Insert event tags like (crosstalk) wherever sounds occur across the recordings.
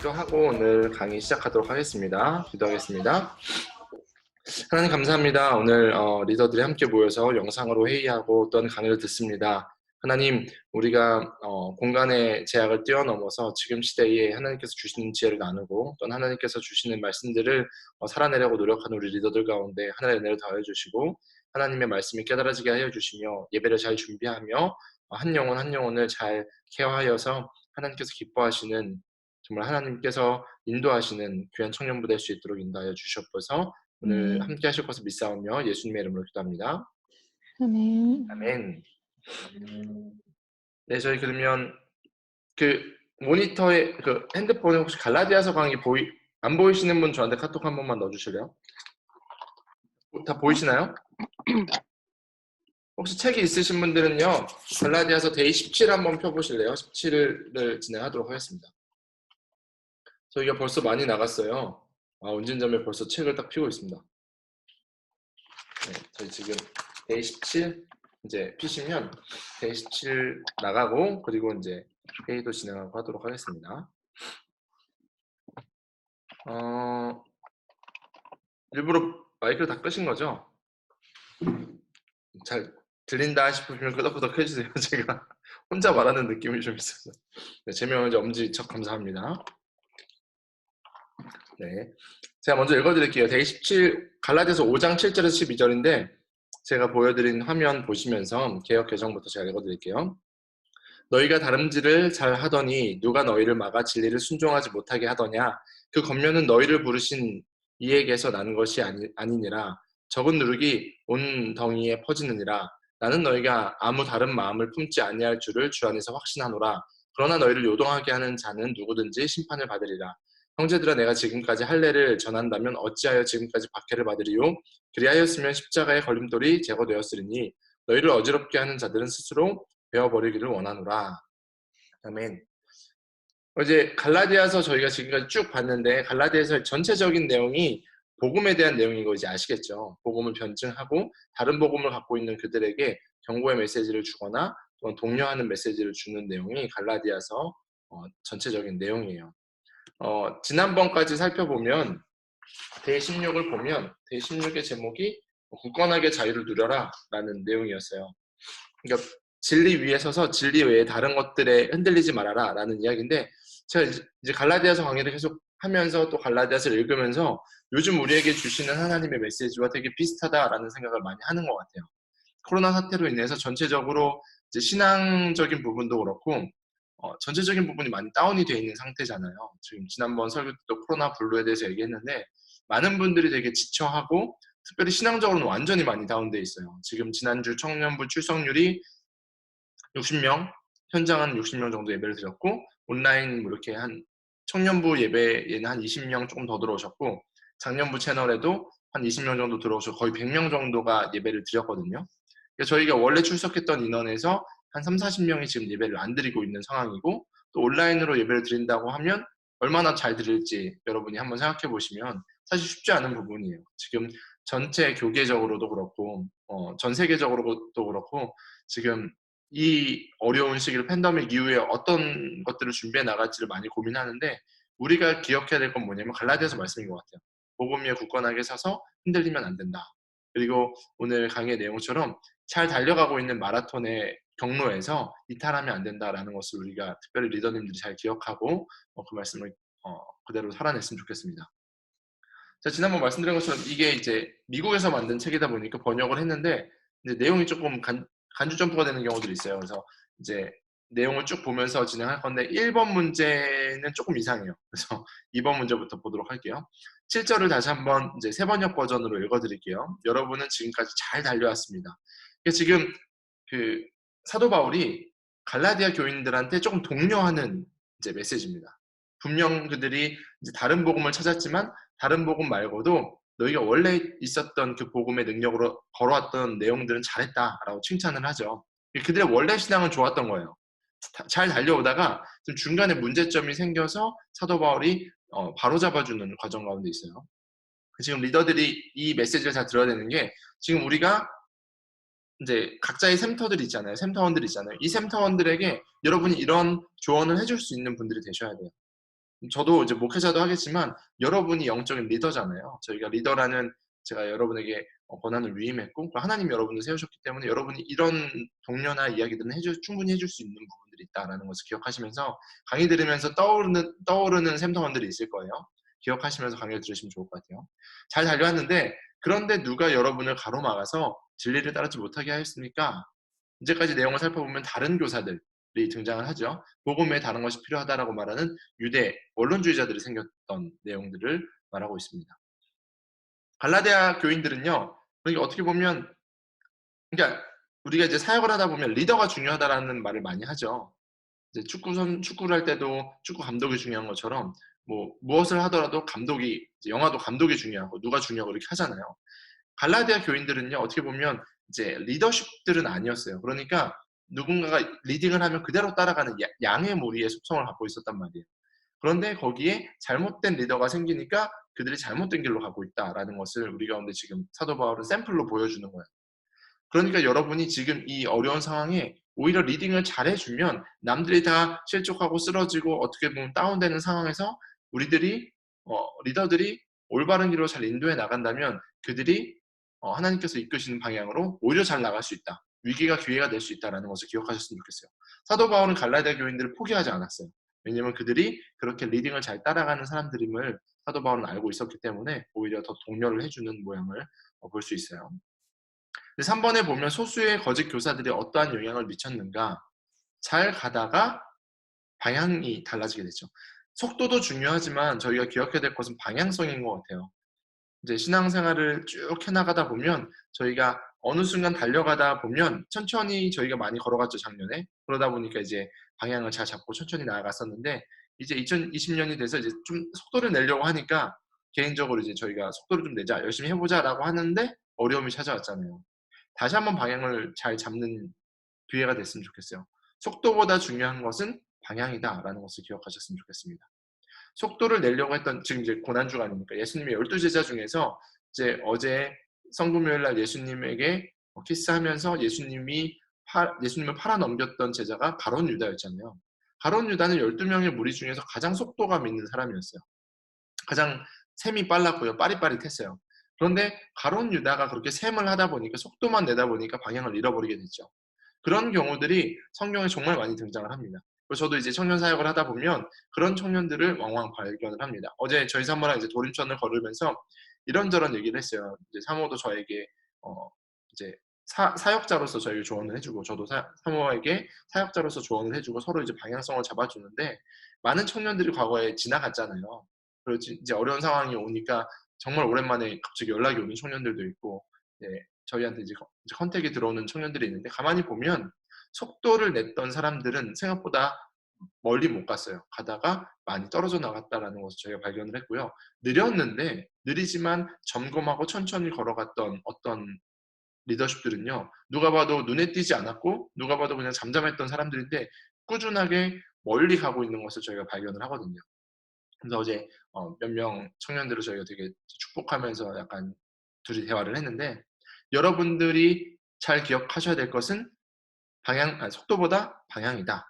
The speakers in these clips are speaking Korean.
기도하고 오늘 강의 시작하도록 하겠습니다. 기도하겠습니다. 하나님 감사합니다. 오늘 어, 리더들이 함께 모여서 영상으로 회의하고 또한 강의를 듣습니다. 하나님, 우리가 어, 공간의 제약을 뛰어넘어서 지금 시대에 하나님께서 주시는 지혜를 나누고 또한 하나님께서 주시는 말씀들을 어, 살아내려고 노력하는 우리 리더들 가운데 하나님의 은혜를 더해 주시고 하나님의 말씀이 깨달아지게 하여 주시며 예배를 잘 준비하며 어, 한 영혼 한 영혼을 잘 케어하여서 하나님께서 기뻐하시는 정말 하나님께서 인도하시는 귀한 청년부 될 수 있도록 인도하여 주시옵소서 오늘 음. 함께 하실 것을 믿사오며 예수님의 이름으로 기도합니다. 아멘. 아멘. 네, 저희 그러면 그 모니터에 그 핸드폰에 혹시 갈라디아서 강의 보이 안 보이시는 분 저한테 카톡 한 번만 넣어주실래요? 다 보이시나요? 혹시 책이 있으신 분들은요 갈라디아서 데이 17 한번 펴보실래요? 17을 진행하도록 하겠습니다. 저희가 벌써 많이 나갔어요. 아, 운진점에 벌써 책을 딱 피고 있습니다. 네, 저희 지금 데이 17 이제 피시면 데이 17 나가고 그리고 이제 회의도 진행하고 하도록 하겠습니다. 어, 일부러 마이크를 다 끄신 거죠? 잘 들린다 싶으면 끄덕끄덕 해주세요. (laughs) 제가 혼자 말하는 느낌이 좀 있어서. 네, 제명 이제 엄지 척 감사합니다. 네. 제가 먼저 읽어드릴게요. 데이 17, 갈라디아서 5장 7절에서 12절인데, 제가 보여드린 화면 보시면서 개혁 개정부터 제가 읽어드릴게요. 너희가 다름질을 잘 하더니 누가 너희를 막아 진리를 순종하지 못하게 하더냐? 그 겉면은 너희를 부르신 이에게서 나는 것이 아니, 아니니라. 적은 누룩이 온 덩이에 퍼지느니라. 나는 너희가 아무 다른 마음을 품지 아니할 줄을 주 안에서 확신하노라. 그러나 너희를 요동하게 하는 자는 누구든지 심판을 받으리라. 형제들아 내가 지금까지 할례를 전한다면 어찌하여 지금까지 박해를 받으리요? 그리하였으면 십자가의 걸림돌이 제거되었으리니 너희를 어지럽게 하는 자들은 스스로 베어버리기를 원하노라. 아멘. 이제 갈라디아서 저희가 지금까지 쭉 봤는데 갈라디아서 전체적인 내용이 복음에 대한 내용인 거 이제 아시겠죠? 복음을 변증하고 다른 복음을 갖고 있는 그들에게 경고의 메시지를 주거나 또는 독려하는 메시지를 주는 내용이 갈라디아서 어, 전체적인 내용이에요. 어, 지난번까지 살펴보면 대 16을 보면 대 16의 제목이 굳건하게 자유를 누려라 라는 내용이었어요. 그러니까 진리 위에 서서 진리 외에 다른 것들에 흔들리지 말아라 라는 이야기인데 제가 이제 갈라디아서 강의를 계속 하면서 또 갈라디아서를 읽으면서 요즘 우리에게 주시는 하나님의 메시지와 되게 비슷하다라는 생각을 많이 하는 것 같아요. 코로나 사태로 인해서 전체적으로 신앙적인 부분도 그렇고 어, 전체적인 부분이 많이 다운이 되어 있는 상태잖아요. 지금 지난번 설교 때도 코로나 블루에 대해서 얘기했는데 많은 분들이 되게 지쳐하고 특별히 신앙적으로는 완전히 많이 다운돼 있어요. 지금 지난주 청년부 출석률이 60명, 현장은 60명 정도 예배를 드렸고 온라인 뭐 이렇게 한 청년부 예배에는 한 20명 조금 더 들어오셨고 작년부 채널에도 한 20명 정도 들어오셔서 거의 100명 정도가 예배를 드렸거든요. 저희가 원래 출석했던 인원에서 한 3, 40명이 지금 예배를 안 드리고 있는 상황이고 또 온라인으로 예배를 드린다고 하면 얼마나 잘 드릴지 여러분이 한번 생각해 보시면 사실 쉽지 않은 부분이에요. 지금 전체 교계적으로도 그렇고 어, 전 세계적으로도 그렇고 지금 이 어려운 시기를 팬데믹 이후에 어떤 것들을 준비해 나갈지를 많이 고민하는데 우리가 기억해야 될 건 뭐냐면 갈라디아서 말씀인 것 같아요. 복음 위에 굳건하게 서서 흔들리면 안 된다. 그리고 오늘 강의 내용처럼 잘 달려가고 있는 마라톤의 경로에서 이탈하면 안 된다라는 것을 우리가 특별히 리더님들이 잘 기억하고 어, 그 말씀을 어, 그대로 살아냈으면 좋겠습니다. 자, 지난번 말씀드린 것처럼 이게 이제 미국에서 만든 책이다 보니까 번역을 했는데 이제 내용이 조금 간, 간주 점프가 되는 경우들이 있어요. 그래서 이제 내용을 쭉 보면서 진행할 건데 1번 문제는 조금 이상해요. 그래서 (laughs) 2번 문제부터 보도록 할게요. 7절을 다시 한번 이제 세 번역 버전으로 읽어드릴게요. 여러분은 지금까지 잘 달려왔습니다. 지금 그 사도 바울이 갈라디아 교인들한테 조금 독려하는 이제 메시지입니다. 분명 그들이 이제 다른 복음을 찾았지만 다른 복음 말고도 너희가 원래 있었던 그 복음의 능력으로 걸어왔던 내용들은 잘했다라고 칭찬을 하죠. 그들의 원래 신앙은 좋았던 거예요. 잘 달려오다가 좀 중간에 문제점이 생겨서 사도 바울이 어, 바로 잡아주는 과정 가운데 있어요. 지금 리더들이 이 메시지를 잘 들어야 되는 게 지금 우리가 이제 각자의 샘터들이 있잖아요. 샘터원들이 있잖아요. 이 샘터원들에게 여러분이 이런 조언을 해줄 수 있는 분들이 되셔야 돼요. 저도 이제 목회자도 하겠지만 여러분이 영적인 리더잖아요. 저희가 리더라는 제가 여러분에게 어, 권한을 위임했고 하나님 여러분을 세우셨기 때문에 여러분이 이런 동료나 이야기들은 해줄, 충분히 해줄 수 있는 부분들이 있다라는 것을 기억하시면서 강의 들으면서 떠오르는 떠오르는 샘터원들이 있을 거예요. 기억하시면서 강의를 들으시면 좋을 것 같아요. 잘 달려왔는데 그런데 누가 여러분을 가로막아서 진리를 따르지 못하게 하였습니까? 이제까지 내용을 살펴보면 다른 교사들이 등장을 하죠. 복음에 다른 것이 필요하다라고 말하는 유대 원론주의자들이 생겼던 내용들을 말하고 있습니다. 갈라디아 교인들은요. 그러니까 어떻게 보면 그러니까 우리가 이제 사역을 하다 보면 리더가 중요하다라는 말을 많이 하죠. 이제 축구 선 축구를 할 때도 축구 감독이 중요한 것처럼 뭐 무엇을 하더라도 감독이 영화도 감독이 중요하고 누가 중요하고 이렇게 하잖아요. 갈라디아 교인들은요 어떻게 보면 이제 리더십들은 아니었어요. 그러니까 누군가가 리딩을 하면 그대로 따라가는 양의 무리의 속성을 갖고 있었단 말이에요. 그런데 거기에 잘못된 리더가 생기니까 그들이 잘못된 길로 가고 있다라는 것을 우리 가운데 지금 사도 바울은 샘플로 보여주는 거예요. 그러니까 여러분이 지금 이 어려운 상황에 오히려 리딩을 잘해주면 남들이 다 실족하고 쓰러지고 어떻게 보면 다운되는 상황에서 우리들이 어, 리더들이 올바른 길로 잘 인도해 나간다면 그들이 어, 하나님께서 이끄시는 방향으로 오히려 잘 나갈 수 있다. 위기가 기회가 될 수 있다는 것을 기억하셨으면 좋겠어요. 사도 바울은 갈라디아 교인들을 포기하지 않았어요. 왜냐하면 그들이 그렇게 리딩을 잘 따라가는 사람들임을 사도 바울은 알고 있었기 때문에 오히려 더 독려를 해주는 모양을 어, 볼수 있어요. 3번에 보면 소수의 거짓 교사들이 어떠한 영향을 미쳤는가 잘 가다가 방향이 달라지게 되죠. 속도도 중요하지만 저희가 기억해야 될 것은 방향성인 것 같아요. 이제 신앙생활을 쭉 해나가다 보면 저희가 어느 순간 달려가다 보면 천천히 저희가 많이 걸어갔죠 작년에 그러다 보니까 이제 방향을 잘 잡고 천천히 나아갔었는데 이제 2020년이 돼서 이제 좀 속도를 내려고 하니까 개인적으로 이제 저희가 속도를 좀 내자 열심히 해보자라고 하는데 어려움이 찾아왔잖아요. 다시 한번 방향을 잘 잡는 기회가 됐으면 좋겠어요. 속도보다 중요한 것은 방향이다라는 것을 기억하셨으면 좋겠습니다. 속도를 내려고 했던 지금 이제 고난주가 아닙니까? 예수님의 열두 제자 중에서 이제 어제 성금요일 날 예수님에게 키스하면서 예수님이 파, 예수님을 팔아 넘겼던 제자가 가론 유다였잖아요. 가론 유다는 12명의 무리 중에서 가장 속도감 있는 사람이었어요. 가장 셈이 빨랐고요. 빠릿빠릿했어요. 그런데 가론 유다가 그렇게 셈을 하다 보니까 속도만 내다 보니까 방향을 잃어버리게 됐죠. 그런 경우들이 성경에 정말 많이 등장을 합니다. 그래서 저도 이제 청년 사역을 하다 보면 그런 청년들을 왕왕 발견을 합니다. 어제 저희 사모랑 이제 도림천을 걸으면서 이런저런 얘기를 했어요. 이제 사모도 저에게 어 이제 사, 사역자로서 저에게 조언을 해주고 저도 사, 사모에게 사역자로서 조언을 해주고 서로 이제 방향성을 잡아주는데 많은 청년들이 과거에 지나갔잖아요. 그리고 이제 어려운 상황이 오니까 정말 오랜만에 갑자기 연락이 오는 청년들도 있고 네, 저희한테 이제 컨택이 들어오는 청년들이 있는데 가만히 보면 속도를 냈던 사람들은 생각보다 멀리 못 갔어요. 가다가 많이 떨어져 나갔다라는 것을 저희가 발견을 했고요. 느렸는데 느리지만 점검하고 천천히 걸어갔던 어떤 리더십들은요. 누가 봐도 눈에 띄지 않았고 누가 봐도 그냥 잠잠했던 사람들인데 꾸준하게 멀리 가고 있는 것을 저희가 발견을 하거든요. 그래서 어제 어, 몇명 청년들을 저희가 되게 축복하면서 약간 둘이 대화를 했는데 여러분들이 잘 기억하셔야 될 것은 방향, 아니, 속도보다 방향이다.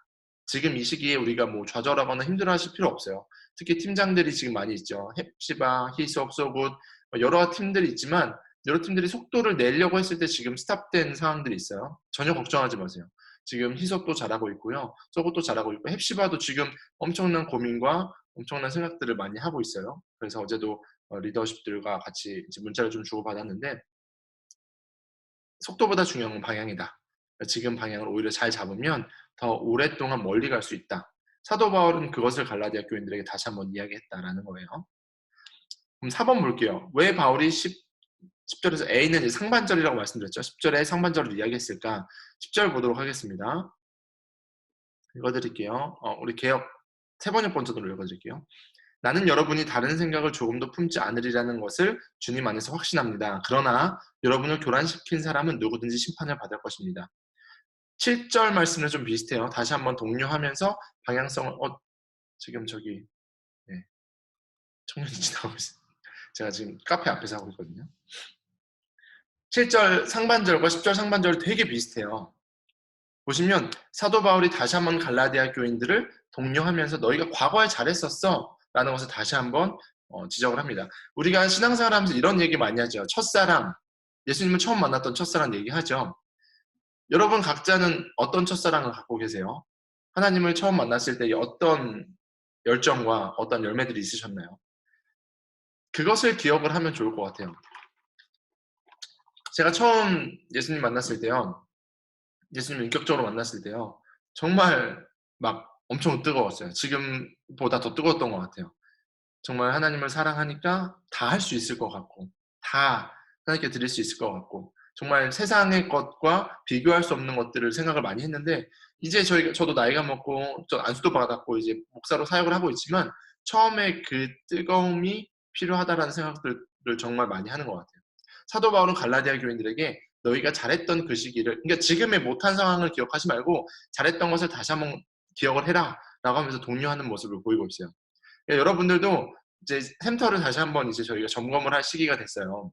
지금 이 시기에 우리가 뭐 좌절하거나 힘들어하실 필요 없어요. 특히 팀장들이 지금 많이 있죠. 햅시바, 히스업, 소굿 뭐 여러 팀들이 있지만 여러 팀들이 속도를 내려고 했을 때 지금 스탑된 상황들이 있어요. 전혀 걱정하지 마세요. 지금 희석도 잘하고 있고요. 소굿도 잘하고 있고 햅시바도 지금 엄청난 고민과 엄청난 생각들을 많이 하고 있어요. 그래서 어제도 어, 리더십들과 같이 문자를 좀 주고받았는데 속도보다 중요한 건 방향이다. 지금 방향을 오히려 잘 잡으면 더 오랫동안 멀리 갈 수 있다. 사도 바울은 그것을 갈라디아 교인들에게 다시 한번 이야기했다라는 거예요. 그럼 4번 볼게요. 왜 바울이 10, 10절에서 A는 상반절이라고 말씀드렸죠. 10절에 상반절을 이야기했을까? 10절 보도록 하겠습니다. 읽어드릴게요. 어, 우리 개혁 세 번역 번째로 읽어드릴게요. 나는 여러분이 다른 생각을 조금도 품지 않으리라는 것을 주님 안에서 확신합니다. 그러나 여러분을 교란시킨 사람은 누구든지 심판을 받을 것입니다. 7절 말씀은 좀 비슷해요. 다시 한번 독려하면서 방향성을 어 지금 저기 네. 청년이 (laughs) 지나가고 있어요. 제가 지금 카페 앞에서 하고 있거든요. 7절 상반절과 10절 상반절 되게 비슷해요. 보시면 사도 바울이 다시 한번 갈라디아 교인들을 독려하면서 너희가 과거에 잘했었어. 라는 것을 다시 한번 어, 지적을 합니다. 우리가 신앙생활 하면서 이런 얘기 많이 하죠. 첫사랑, 예수님을 처음 만났던 첫사랑 얘기하죠. 여러분 각자는 어떤 첫사랑을 갖고 계세요? 하나님을 처음 만났을 때 어떤 열정과 어떤 열매들이 있으셨나요? 그것을 기억을 하면 좋을 것 같아요. 제가 처음 예수님 만났을 때요. 예수님 인격적으로 만났을 때요. 정말 막 엄청 뜨거웠어요. 지금보다 더 뜨거웠던 것 같아요. 정말 하나님을 사랑하니까 다 할 수 있을 것 같고, 다 하나님께 드릴 수 있을 것 같고, 정말 세상의 것과 비교할 수 없는 것들을 생각을 많이 했는데, 이제 저희 저도 나이가 먹고, 저 안수도 받았고, 이제 목사로 사역을 하고 있지만, 처음에 그 뜨거움이 필요하다라는 생각들을 정말 많이 하는 것 같아요. 사도 바울은 갈라디아 교인들에게 너희가 잘했던 그 시기를, 그러니까 지금의 못한 상황을 기억하지 말고 잘했던 것을 다시 한번 기억을 해라 라고 하면서 독려하는 모습을 보이고 있어요. 그러니까 여러분들도 이제 샘터를 다시 한번 이제 저희가 점검을 할 시기가 됐어요.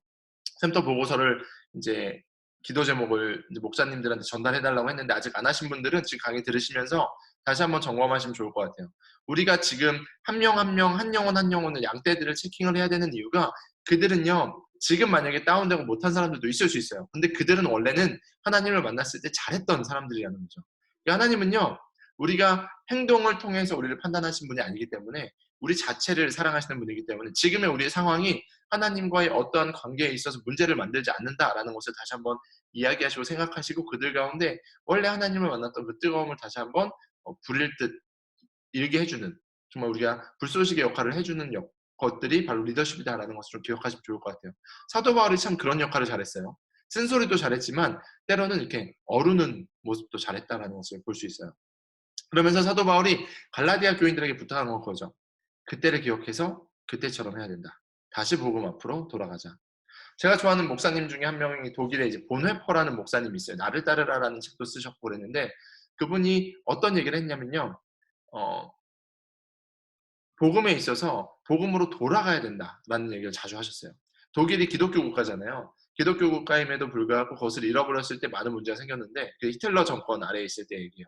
샘터 보고서를 이제 기도 제목을 이제 목사님들한테 전달해 달라고 했는데 아직 안 하신 분들은 지금 강의 들으시면서 다시 한번 점검하시면 좋을 것 같아요. 우리가 지금 한 명 한 명, 한 영혼 한 영혼을 양떼들을 체킹을 해야 되는 이유가 그들은요, 지금 만약에 다운되고 못한 사람들도 있을 수 있어요. 근데 그들은 원래는 하나님을 만났을 때 잘했던 사람들이라는 거죠. 하나님은요, 우리가 행동을 통해서 우리를 판단하신 분이 아니기 때문에 우리 자체를 사랑하시는 분이기 때문에 지금의 우리의 상황이 하나님과의 어떠한 관계에 있어서 문제를 만들지 않는다라는 것을 다시 한번 이야기하시고 생각하시고 그들 가운데 원래 하나님을 만났던 그 뜨거움을 다시 한번 어, 부릴 듯 일게 해주는 정말 우리가 불쏘시개 역할을 해주는 역, 것들이 바로 리더십이다라는 것을 좀 기억하시면 좋을 것 같아요. 사도 바울이 참 그런 역할을 잘했어요. 쓴소리도 잘했지만 때로는 이렇게 어루는 모습도 잘했다라는 것을 볼 수 있어요. 그러면서 사도 바울이 갈라디아 교인들에게 부탁한 건 거죠. 그때를 기억해서 그때처럼 해야 된다. 다시 복음 앞으로 돌아가자. 제가 좋아하는 목사님 중에 한 명이 독일에 이제 본회퍼라는 목사님이 있어요. 나를 따르라라는 책도 쓰셨고 그랬는데 그분이 어떤 얘기를 했냐면요. 어, 복음에 있어서 복음으로 돌아가야 된다라는 얘기를 자주 하셨어요. 독일이 기독교 국가잖아요. 기독교 국가임에도 불구하고 그것을 잃어버렸을 때 많은 문제가 생겼는데 그 히틀러 정권 아래에 있을 때 얘기예요.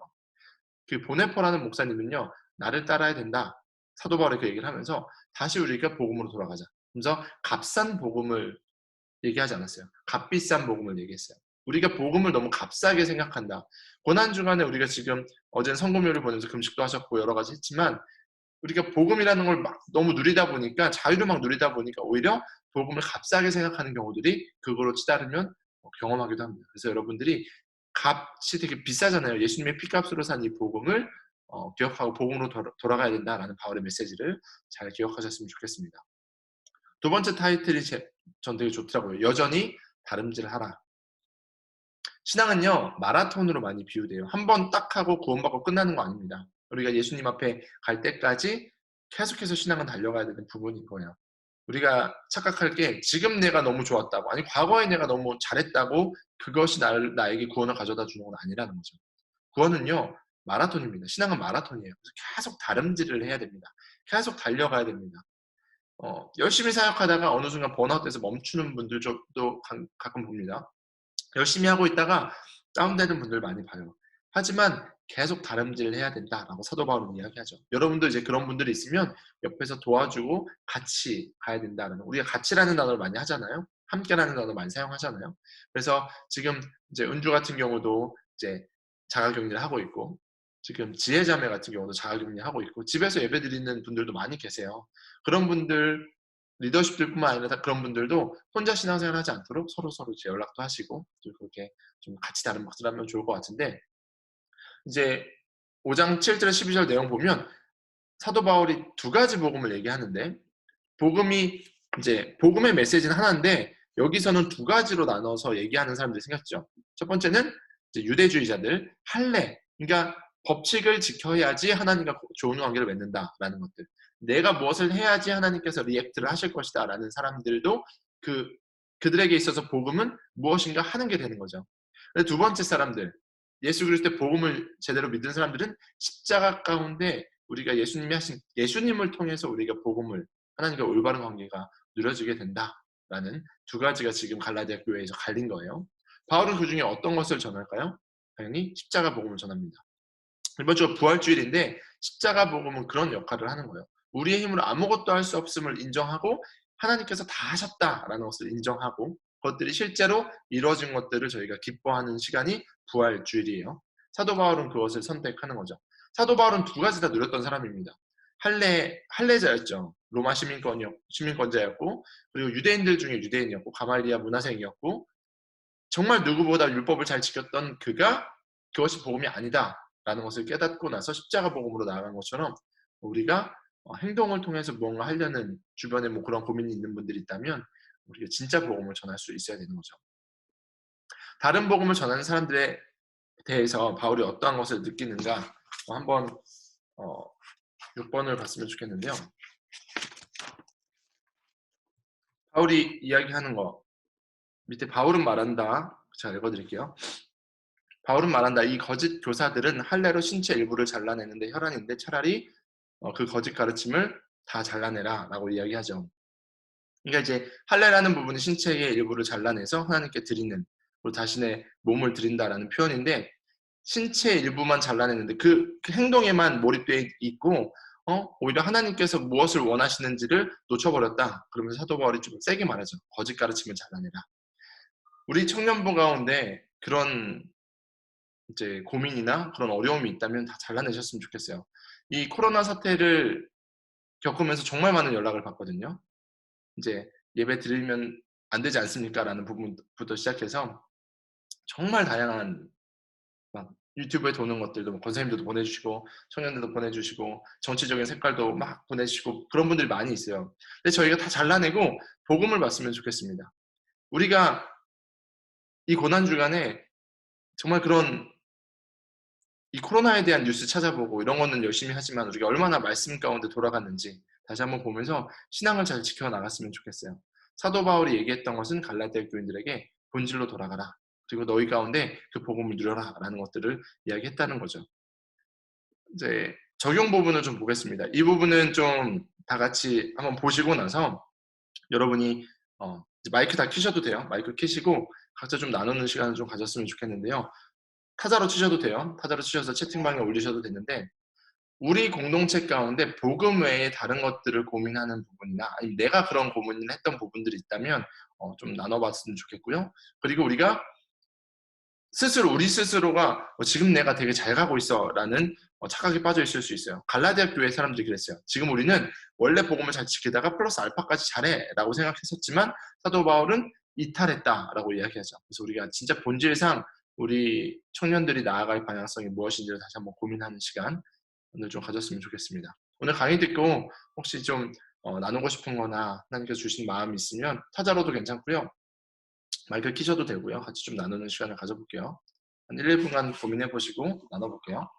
그 보네퍼라는 목사님은요. 나를 따라야 된다. 사도 바울이 그 얘기를 하면서 다시 우리가 복음으로 돌아가자. 그래서 값싼 복음을 얘기하지 않았어요. 값비싼 복음을 얘기했어요. 우리가 복음을 너무 값싸게 생각한다. 고난 중간에 우리가 지금 어제 성금요를 보면서 금식도 하셨고 여러 가지 했지만 우리가 복음이라는 걸 막 너무 누리다 보니까 자유를 막 누리다 보니까 오히려 복음을 값싸게 생각하는 경우들이 그거로 치달으면 뭐 경험하기도 합니다. 그래서 여러분들이 값이 되게 비싸잖아요. 예수님의 피값으로 산 이 복음을 어, 기억하고 복음으로 돌아, 가야 된다라는 바울의 메시지를 잘 기억하셨으면 좋겠습니다. 두 번째 타이틀이 제, 전 되게 좋더라고요. 여전히 다름질하라. 신앙은요 마라톤으로 많이 비유돼요. 한 번 딱 하고 구원받고 끝나는 거 아닙니다. 우리가 예수님 앞에 갈 때까지 계속해서 신앙은 달려가야 되는 부분인 거예요. 우리가 착각할 게 지금 내가 너무 좋았다고 아니 과거에 내가 너무 잘했다고 그것이 나를, 나에게 구원을 가져다 주는 건 아니라는 거죠. 구원은요 마라톤입니다. 신앙은 마라톤이에요. 그래서 계속 다름질을 해야 됩니다. 계속 달려가야 됩니다. 어, 열심히 사역하다가 어느 순간 번아웃돼서 멈추는 분들도 가끔 봅니다. 열심히 하고 있다가 다운되는 분들 많이 봐요. 하지만 계속 다름질을 해야 된다라고 사도 바울은 이야기하죠. 여러분도 이제 그런 분들이 있으면 옆에서 도와주고 같이 가야 된다는 우리가 같이라는 단어를 많이 하잖아요. 함께라는 단어 많이 사용하잖아요. 그래서 지금 이제 은주 같은 경우도 이제 자가격리를 하고 있고 지금 지혜자매 같은 경우도 자가격리 하고 있고 집에서 예배 드리는 분들도 많이 계세요. 그런 분들 리더십들뿐만 아니라 그런 분들도 혼자 신앙생활 하지 않도록 서로 서로 연락도 하시고 그렇게 좀 같이 다른 박수를 하면 좋을 것 같은데 이제 5장 7절 12절 내용 보면 사도 바울이 두 가지 복음을 얘기하는데 복음이 이제 복음의 메시지는 하나인데 여기서는 두 가지로 나눠서 얘기하는 사람들이 생겼죠. 첫 번째는 유대주의자들 할례 그러니까 법칙을 지켜야지 하나님과 좋은 관계를 맺는다라는 것들. 내가 무엇을 해야지 하나님께서 리액트를 하실 것이다라는 사람들도 그 그들에게 있어서 복음은 무엇인가 하는 게 되는 거죠. 두 번째 사람들 예수 그리스도의 복음을 제대로 믿는 사람들은 십자가 가운데 우리가 예수님이 하신 예수님을 통해서 우리가 복음을 하나님과 올바른 관계가 누려지게 된다라는 두 가지가 지금 갈라디아 교회에서 갈린 거예요. 바울은 그 중에 어떤 것을 전할까요? 당연히 십자가 복음을 전합니다. 이번 주가 부활주일인데 십자가 복음은 그런 역할을 하는 거예요. 우리의 힘으로 아무것도 할 수 없음을 인정하고 하나님께서 다 하셨다라는 것을 인정하고 그것들이 실제로 이루어진 것들을 저희가 기뻐하는 시간이 부활 주일이에요. 사도 바울은 그것을 선택하는 거죠. 사도 바울은 두 가지 다 누렸던 사람입니다. 할례 할례자였죠. 로마 시민권이었 시민권자였고 그리고 유대인들 중에 유대인이었고 가말리아 문화생이었고 정말 누구보다 율법을 잘 지켰던 그가 그것이 복음이 아니다 라는 것을 깨닫고 나서 십자가 복음으로 나아간 것처럼 우리가 어, 행동을 통해서 무언가 하려는 주변에 뭐 그런 고민이 있는 분들이 있다면 우리가 진짜 복음을 전할 수 있어야 되는 거죠. 다른 복음을 전하는 사람들에 대해서 바울이 어떠한 것을 느끼는가 어, 한번 어, 6번을 봤으면 좋겠는데요. 바울이 이야기하는 거 밑에 바울은 말한다. 제가 읽어드릴게요. 바울은 말한다. 이 거짓 교사들은 할례로 신체 일부를 잘라내는데 혈안인데 차라리 어, 그 거짓 가르침을 다 잘라내라라고 이야기하죠. 그러니까 이제 할례라는 부분이 신체의 일부를 잘라내서 하나님께 드리는 그리고 자신의 몸을 드린다라는 표현인데 신체 일부만 잘라내는데 그, 그 행동에만 몰입되어 있고 어? 오히려 하나님께서 무엇을 원하시는지를 놓쳐버렸다. 그러면서 사도 바울이 좀 세게 말하죠. 거짓 가르침을 잘라내라. 우리 청년부 가운데 그런 이제 고민이나 그런 어려움이 있다면 다 잘라내셨으면 좋겠어요. 이 코로나 사태를 겪으면서 정말 많은 연락을 받거든요. 이제 예배 드리면 안 되지 않습니까? 라는 부분부터 시작해서 정말 다양한 막 유튜브에 도는 것들도 뭐 권사님들도 보내주시고 청년들도 보내주시고 정치적인 색깔도 막 보내주시고 그런 분들이 많이 있어요. 근데 저희가 다 잘라내고 복음을 받으면 좋겠습니다. 우리가 이 고난 주간에 정말 그런 이 코로나에 대한 뉴스 찾아보고 이런 거는 열심히 하지만 우리가 얼마나 말씀 가운데 돌아갔는지 다시 한번 보면서 신앙을 잘 지켜나갔으면 좋겠어요. 사도 바울이 얘기했던 것은 갈라디아 교인들에게 본질로 돌아가라. 그리고 너희 가운데 그 복음을 누려라 라는 것들을 이야기했다는 거죠. 이제 적용 부분을 좀 보겠습니다. 이 부분은 좀 다 같이 한번 보시고 나서 여러분이 어, 마이크 다 키셔도 돼요. 마이크 키시고 각자 좀 나누는 시간을 좀 가졌으면 좋겠는데요. 타자로 치셔도 돼요. 타자로 치셔서 채팅방에 올리셔도 되는데 우리 공동체 가운데 복음 외에 다른 것들을 고민하는 부분이나 아니면 내가 그런 고민을 했던 부분들이 있다면 어, 좀 나눠봤으면 좋겠고요. 그리고 우리가 스스로 우리 스스로가 어, 지금 내가 되게 잘 가고 있어라는 어, 착각에 빠져 있을 수 있어요. 갈라디아 교회 사람들이 그랬어요. 지금 우리는 원래 복음을 잘 지키다가 플러스 알파까지 잘해라고 생각했었지만 사도 바울은 이탈했다라고 이야기하죠. 그래서 우리가 진짜 본질상 우리 청년들이 나아갈 방향성이 무엇인지를 다시 한번 고민하는 시간 오늘 좀 가졌으면 좋겠습니다. 오늘 강의 듣고 혹시 좀 어, 나누고 싶은 거나 하나님께서 주신 마음이 있으면 타자로도 괜찮고요. 마이크 키셔도 되고요. 같이 좀 나누는 시간을 가져볼게요. 한 1, 2분간 고민해 보시고 나눠볼게요.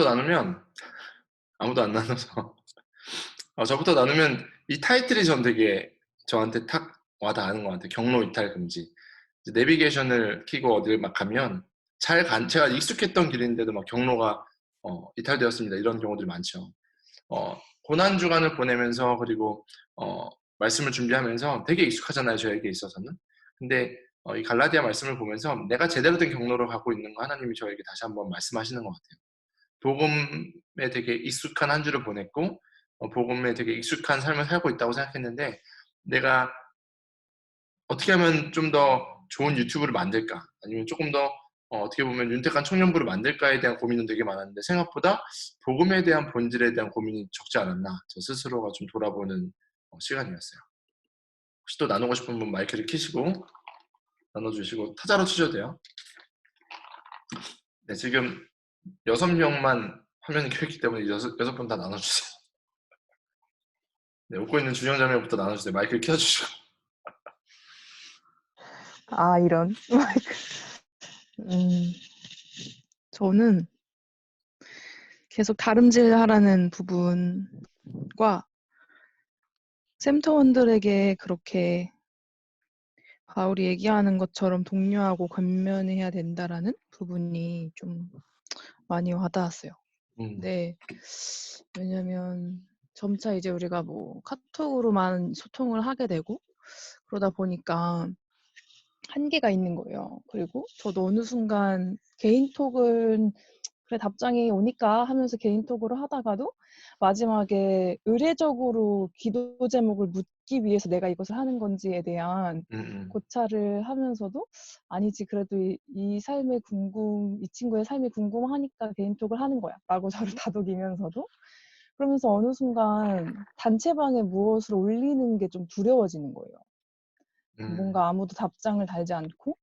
저부터 나누면 아무도 안 나눠서 어, 저부터 나누면 이 타이틀이 전 되게 저한테 탁 와닿는 것 같아요. 경로 이탈 금지. 내비게이션을 키고 어딜 막 가면 잘 간, 제가 익숙했던 길인데도 막 경로가 어, 이탈되었습니다. 이런 경우들이 많죠. 어, 고난 주간을 보내면서 그리고 어, 말씀을 준비하면서 되게 익숙하잖아요. 저에게 있어서는. 근데 어, 이 갈라디아 말씀을 보면서 내가 제대로 된 경로로 가고 있는 거 하나님이 저에게 다시 한번 말씀하시는 것 같아요. 복음에 되게 익숙한 한 주를 보냈고 어, 복음에 되게 익숙한 삶을 살고 있다고 생각했는데 내가 어떻게 하면 좀 더 좋은 유튜브를 만들까 아니면 조금 더 어, 떻게 보면 윤택한 청년부를 만들까에 대한 고민은 되게 많았는데 생각보다 복음에 대한 본질에 대한 고민이 적지 않았나 저 스스로가 좀 돌아보는 어, 시간이었어요. 혹시 또 나누고 싶은 분 마이크를 키시고 나눠주시고 타자로 치셔도 돼요. 네, 지금 여섯 명만 화면이 켜있기 때문에 여섯, 여섯 분 다 나눠주세요. 네, 웃고 있는 준영 자매부터 나눠주세요. 마이크를 켜주시고. 아, 이런. (laughs) 음, 저는 계속 다름질 하라는 부분과 샘터원들에게 그렇게 바울이 얘기하는 것처럼 독려하고 권면해야 된다라는 부분이 좀 많이 와닿았어요. 음, 네. 왜냐면 점차 이제 우리가 뭐 카톡으로만 소통을 하게 되고 그러다 보니까 한계가 있는 거예요. 그리고 저도 어느 순간 개인톡은 그래 답장이 오니까 하면서 개인톡으로 하다가도 마지막에 의례적으로 기도 제목을 묻기 위해서 내가 이것을 하는 건지에 대한 음, 음. 고찰을 하면서도 아니지 그래도 이, 이 삶의 궁금 이 친구의 삶이 궁금하니까 개인톡을 하는 거야 라고 (laughs) 저를 다독이면서도 그러면서 어느 순간 단체방에 무엇을 올리는 게 좀 두려워지는 거예요. 음, 뭔가 아무도 답장을 달지 않고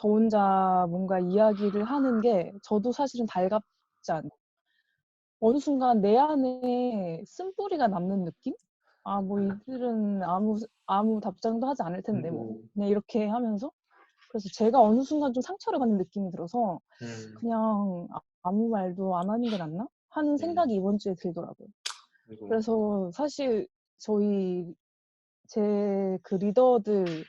저 혼자 뭔가 이야기를 하는 게 저도 사실은 달갑지 않고 어느 순간 내 안에 쓴뿌리가 남는 느낌? 아, 뭐 이들은 아무 아무 답장도 하지 않을 텐데 뭐. 음, 그냥 이렇게 하면서. 그래서 제가 어느 순간 좀 상처를 받는 느낌이 들어서 음. 그냥 아- 아무 말도 안 하는 게 낫나? 하는 생각이 이번 주에 들더라고요. 그래서 사실 저희 제 그 리더들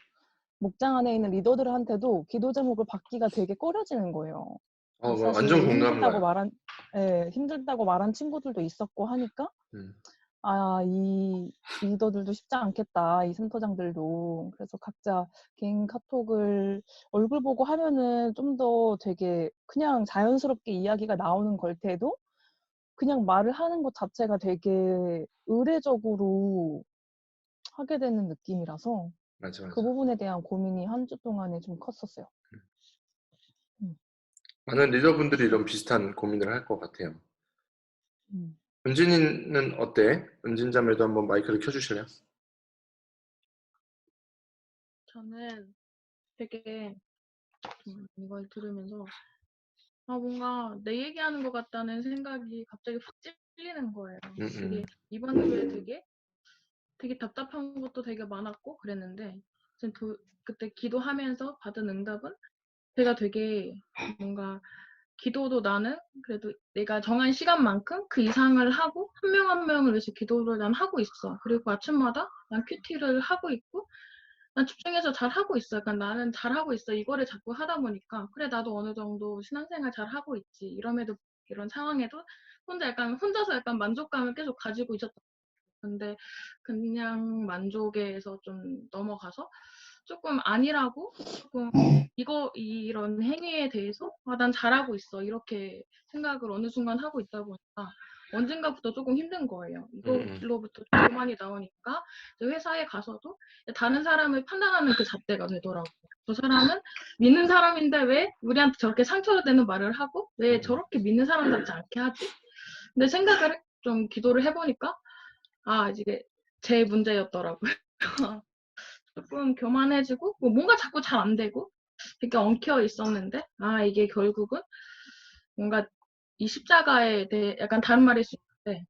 목장 안에 있는 리더들한테도 기도 제목을 받기가 되게 꺼려지는 거예요. 어, 뭐 완전 공감 힘들다고 가요. 말한 예, 힘들다고 말한 친구들도 있었고 하니까 음, 아, 이 리더들도 쉽지 않겠다. 이 센터장들도. 그래서 각자 개인 카톡을 얼굴 보고 하면은 좀 더 되게 그냥 자연스럽게 이야기가 나오는 걸 때도 그냥 말을 하는 것 자체가 되게 의례적으로 하게 되는 느낌이라서 맞아, 맞아. 그 부분에 대한 고민이 한 주 동안에 좀 컸었어요. 많은 리더분들이 이런 비슷한 고민을 할 것 같아요. 음. 은진이는 어때? 은진 자매도 한번 마이크를 켜주실래요? 저는 되게 음, 이걸 들으면서 아 뭔가 내 얘기하는 것 같다는 생각이 갑자기 확 찔리는 거예요. 음, 음, 이번 주에 되게 되게 답답한 것도 되게 많았고 그랬는데 전 도- 그때 기도하면서 받은 응답은 제가 되게 뭔가 기도도 나는 그래도 내가 정한 시간만큼 그 이상을 하고 한 명 한 명을 위해서 기도를 난 하고 있어. 그리고 아침마다 난 큐티를 하고 있고 난 집중해서 잘 하고 있어. 약간 나는 잘 하고 있어. 이거를 자꾸 하다 보니까 그래 나도 어느 정도 신앙생활 잘 하고 있지. 이럼에도 이런 상황에도 혼자 약간 혼자서 약간 만족감을 계속 가지고 있었던. 근데 그냥 만족에서 좀 넘어가서 조금 아니라고 조금 이거 이런 행위에 대해서 아, 난 잘하고 있어 이렇게 생각을 어느 순간 하고 있다 보니까 언젠가부터 조금 힘든 거예요. 음. 이거로부터 교만이 나오니까 회사에 가서도 다른 사람을 판단하는 그 잣대가 되더라고요. 저 사람은 믿는 사람인데 왜 우리한테 저렇게 상처를 되는 말을 하고 왜 음. 저렇게 믿는 사람답지 않게 하지? 근데 생각을 좀 기도를 해보니까 아 이게 제 문제였더라고요. (laughs) 조금 교만해지고 뭐 뭔가 자꾸 잘 안 되고 되게 엉켜 있었는데 아 이게 결국은 뭔가 이 십자가에 대해 약간 다른 말일 수 있는데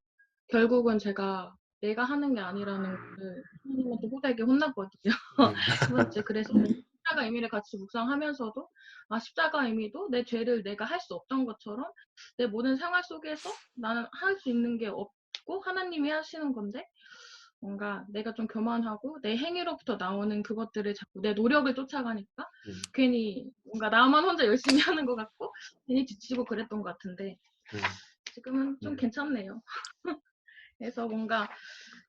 결국은 제가 내가 하는 게 아니라는 거를 하나님한테 호되게 혼났거든요. 음. 이번 주에 그래서 십자가 의미를 같이 묵상하면서도 아 십자가 의미도 내 죄를 내가 할 수 없던 것처럼 내 모든 생활 속에서 나는 할 수 있는 게 없 고 하나님이 하시는 건데 뭔가 내가 좀 교만하고 내 행위로부터 나오는 그것들을 자꾸 내 노력을 쫓아가니까 음. 괜히 뭔가 나만 혼자 열심히 (laughs) 하는 것 같고 괜히 지치고 그랬던 것 같은데 음. 지금은 좀 음. 괜찮네요. (laughs) 그래서 뭔가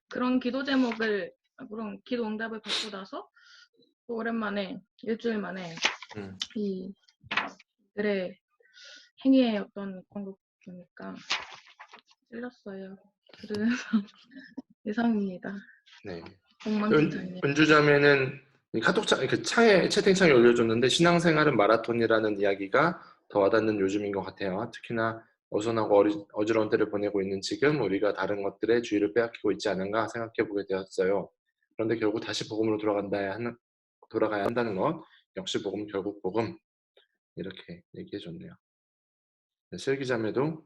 그런 기도 제목을 아, 그런 기도 응답을 받고 나서 또 오랜만에 일주일 만에 음. 이 들의 행위의 어떤 그런 거 보니까 찔렸어요. 들으면서 이상입니다. (laughs) 네. 은, 은주자매는 이 카톡 창, 그 창에, 채팅창에 올려줬는데 신앙생활은 마라톤이라는 이야기가 더 와닿는 요즘인 것 같아요. 특히나 어선하고 어리, 어지러운 때를 보내고 있는 지금 우리가 다른 것들에 주의를 빼앗기고 있지 않은가 생각해 보게 되었어요. 그런데 결국 다시 복음으로 돌아간다 하는, 돌아가야 한다는 것, 역시 복음 결국 복음 이렇게 얘기해 줬네요. 네, 슬기자매도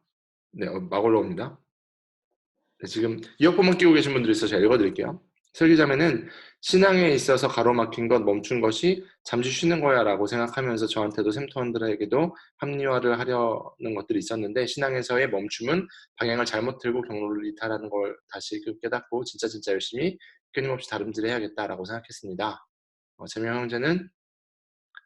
네, 어, 막 올라옵니다. 네, 지금 이어폰만 끼고 계신 분들이 있어서 제가 읽어드릴게요. 설기자매는 신앙에 있어서 가로막힌 것, 멈춘 것이 잠시 쉬는 거야 라고 생각하면서 저한테도 샘터원들에게도 합리화를 하려는 것들이 있었는데 신앙에서의 멈춤은 방향을 잘못 들고 경로를 이탈하는 걸 다시 그 깨닫고 진짜 진짜 열심히 끊임없이 다름질을 해야겠다 라고 생각했습니다. 어, 재명 형제는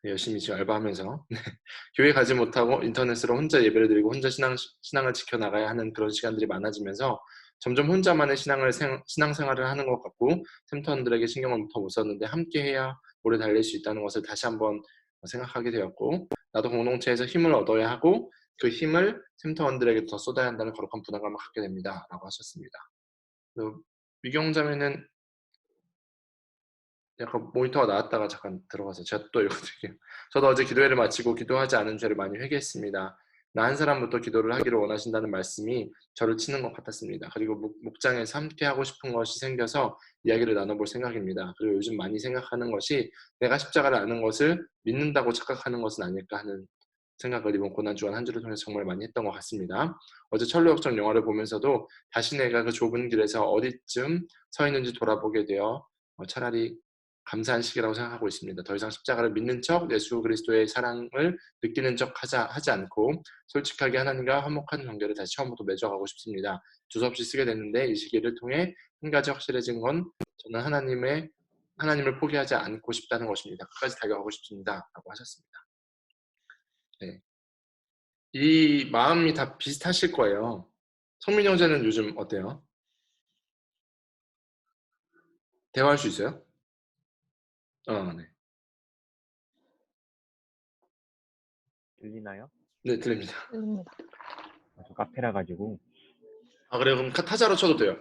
열심히 지금 알바하면서 네, (laughs) 교회 가지 못하고 인터넷으로 혼자 예배를 드리고 혼자 신앙, 신앙을 지켜나가야 하는 그런 시간들이 많아지면서 점점 혼자만의 신앙을 생, 신앙생활을 하는 것 같고 샘터원들에게 신경을 더 못 썼는데 함께 해야 오래 달릴 수 있다는 것을 다시 한번 생각하게 되었고 나도 공동체에서 힘을 얻어야 하고 그 힘을 샘터원들에게 더 쏟아야 한다는 거룩한 부담감을 갖게 됩니다. 라고 하셨습니다. 그리고 미경자매는 약간 모니터가 나왔다가 잠깐 들어가서 제가 또 읽어드릴게요. 저도 어제 기도회를 마치고 기도하지 않은 죄를 많이 회개했습니다. 나한 사람부터 기도를 하기를 원하신다는 말씀이 저를 치는 것 같았습니다. 그리고 목, 목장에서 함께 하고 싶은 것이 생겨서 이야기를 나눠볼 생각입니다. 그리고 요즘 많이 생각하는 것이 내가 십자가를 아는 것을 믿는다고 착각하는 것은 아닐까 하는 생각을 이번 고난주간 한 주를 통해서 정말 많이 했던 것 같습니다. 어제 철로역정 영화를 보면서도 다시 내가 그 좁은 길에서 어디쯤 서 있는지 돌아보게 되어 어, 차라리 감사한 시기라고 생각하고 있습니다. 더 이상 십자가를 믿는 척 예수 그리스도의 사랑을 느끼는 척 하자, 하지 않고 솔직하게 하나님과 화목한 관계를 다시 처음부터 맺어가고 싶습니다. 두서없이 쓰게 됐는데 이 시기를 통해 한 가지 확실해진 건 저는 하나님의 하나님을 포기하지 않고 싶다는 것입니다. 끝까지 달려가고 싶습니다. 라고 하셨습니다. 네. 이 마음이 다 비슷하실 거예요. 성민 형제는 요즘 어때요? 대화할 수 있어요? 어, 네. 들리나요? 네, 들립니다. (laughs) 들립니다. 아, 저 카페라 가지고 아, 그래요? 그럼 카- 타자로 쳐도 돼요.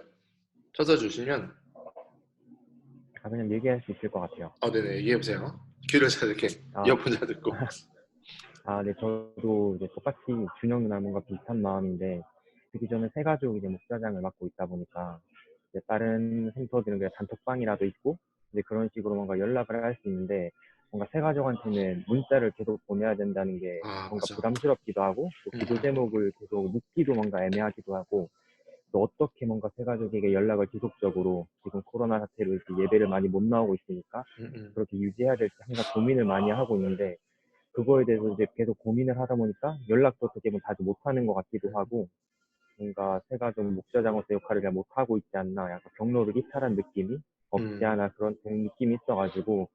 쳐서 주시면, 아, 그냥 얘기할 수 있을 것 같아요. 어, 네네, 얘기해보세요. 귀를 잘 이렇게, 아. 이어폰 잘 듣고. (laughs) 아, 네, 저도 이제 똑같이 준영 누나님과 비슷한 마음인데 특히 저는 세 가족 이제 목사장을 맡고 있다 보니까 이제 다른 센터들은 그냥 단톡방이라도 있고 이제 그런 식으로 뭔가 연락을 할 수 있는데 뭔가 세 가족한테는 문자를 계속 보내야 된다는 게 아, 뭔가 맞아. 부담스럽기도 하고 또 음. 기도 제목을 계속 묻기도 뭔가 애매하기도 하고 또 어떻게 뭔가 세 가족에게 연락을 지속적으로 지금 코로나 사태로 이렇게 예배를 많이 못 나오고 있으니까 음, 음. 그렇게 유지해야 될지 항상 고민을 많이 하고 있는데 그거에 대해서 이제 계속 고민을 하다 보니까 연락도 어떻게 보면 자주 못하는 것 같기도 하고 뭔가 새가 좀 목자장으로서 역할을 잘 못하고 있지 않나 약간 경로를 이탈한 느낌이 없지 음. 않아 그런 느낌이 있어가지고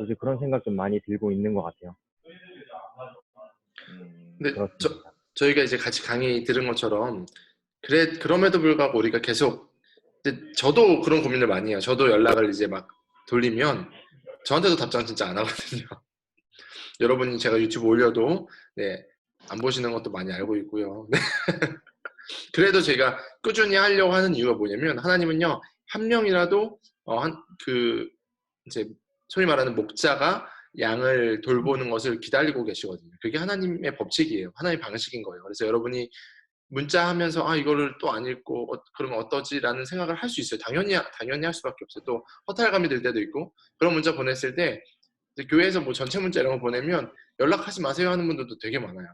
요즘 그런 생각 좀 많이 들고 있는 것 같아요. 음, 근데 그렇습니다. 저희가 이제 같이 강의 들은 것처럼, 그래, 그럼에도 불구하고 우리가 계속, 저도 그런 고민을 많이 해요. 저도 연락을 이제 막 돌리면, 저한테도 답장 진짜 안 하거든요. (laughs) 여러분이 제가 유튜브 올려도, 네, 안 보시는 것도 많이 알고 있고요. (laughs) 네. 그래도 제가 꾸준히 하려고 하는 이유가 뭐냐면, 하나님은요, 한 명이라도, 어, 한, 그, 이제, 소위 말하는 목자가 양을 돌보는 것을 기다리고 계시거든요. 그게 하나님의 법칙이에요. 하나님의 방식인 거예요. 그래서 여러분이 문자 하면서 아 이거를 또 안 읽고 어, 그러면 어떠지라는 생각을 할 수 있어요. 당연히 당연히 할 수밖에 없어요. 또 허탈감이 들 때도 있고 그런 문자 보냈을 때 교회에서 뭐 전체 문자 이런 거 보내면 연락하지 마세요 하는 분들도 되게 많아요.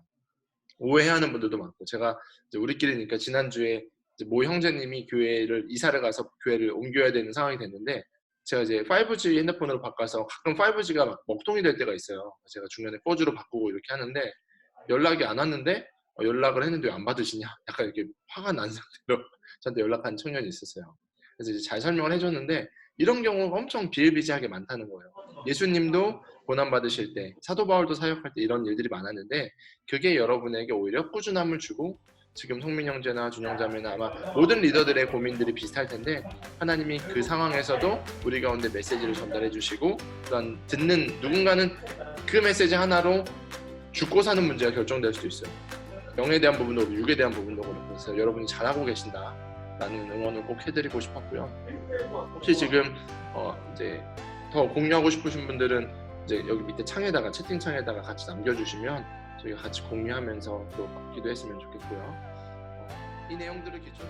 오해하는 분들도 많고 제가 우리끼리니까 지난 주에 이제 모 형제님이 교회를 이사를 가서 교회를 옮겨야 되는 상황이 됐는데 제가 이제 5G 핸드폰으로 바꿔서 가끔 5G가 막 먹통이 될 때가 있어요. 제가 중간에 4G로 바꾸고 이렇게 하는데 연락이 안 왔는데 어, 연락을 했는데 왜 안 받으시냐? 약간 이렇게 화가 난 (laughs) 상태로 저한테 연락한 청년이 있었어요. 그래서 이제 잘 설명을 해줬는데 이런 경우가 엄청 비일비재하게 많다는 거예요. 예수님도 고난 받으실 때, 사도 바울도 사역할 때 이런 일들이 많았는데 그게 여러분에게 오히려 꾸준함을 주고 지금 성민 형제나 준영 자매나 아마 모든 리더들의 고민들이 비슷할 텐데 하나님이 그 상황에서도 우리 가운데 메시지를 전달해 주시고 그런 듣는 누군가는 그 메시지 하나로 죽고 사는 문제가 결정될 수도 있어요. 영에 대한 부분도 그렇고 육에 대한 부분도 그렇고 그래서 여러분이 잘하고 계신다. 라는 응원을 꼭 해드리고 싶었고요. 혹시 지금 어 이제 더 공유하고 싶으신 분들은 이제 여기 밑에 창에다가 채팅창에다가 같이 남겨주시면 저희가 같이 공유하면서 또 기도 했으면 좋겠고요. 어, 이 내용들을 기초로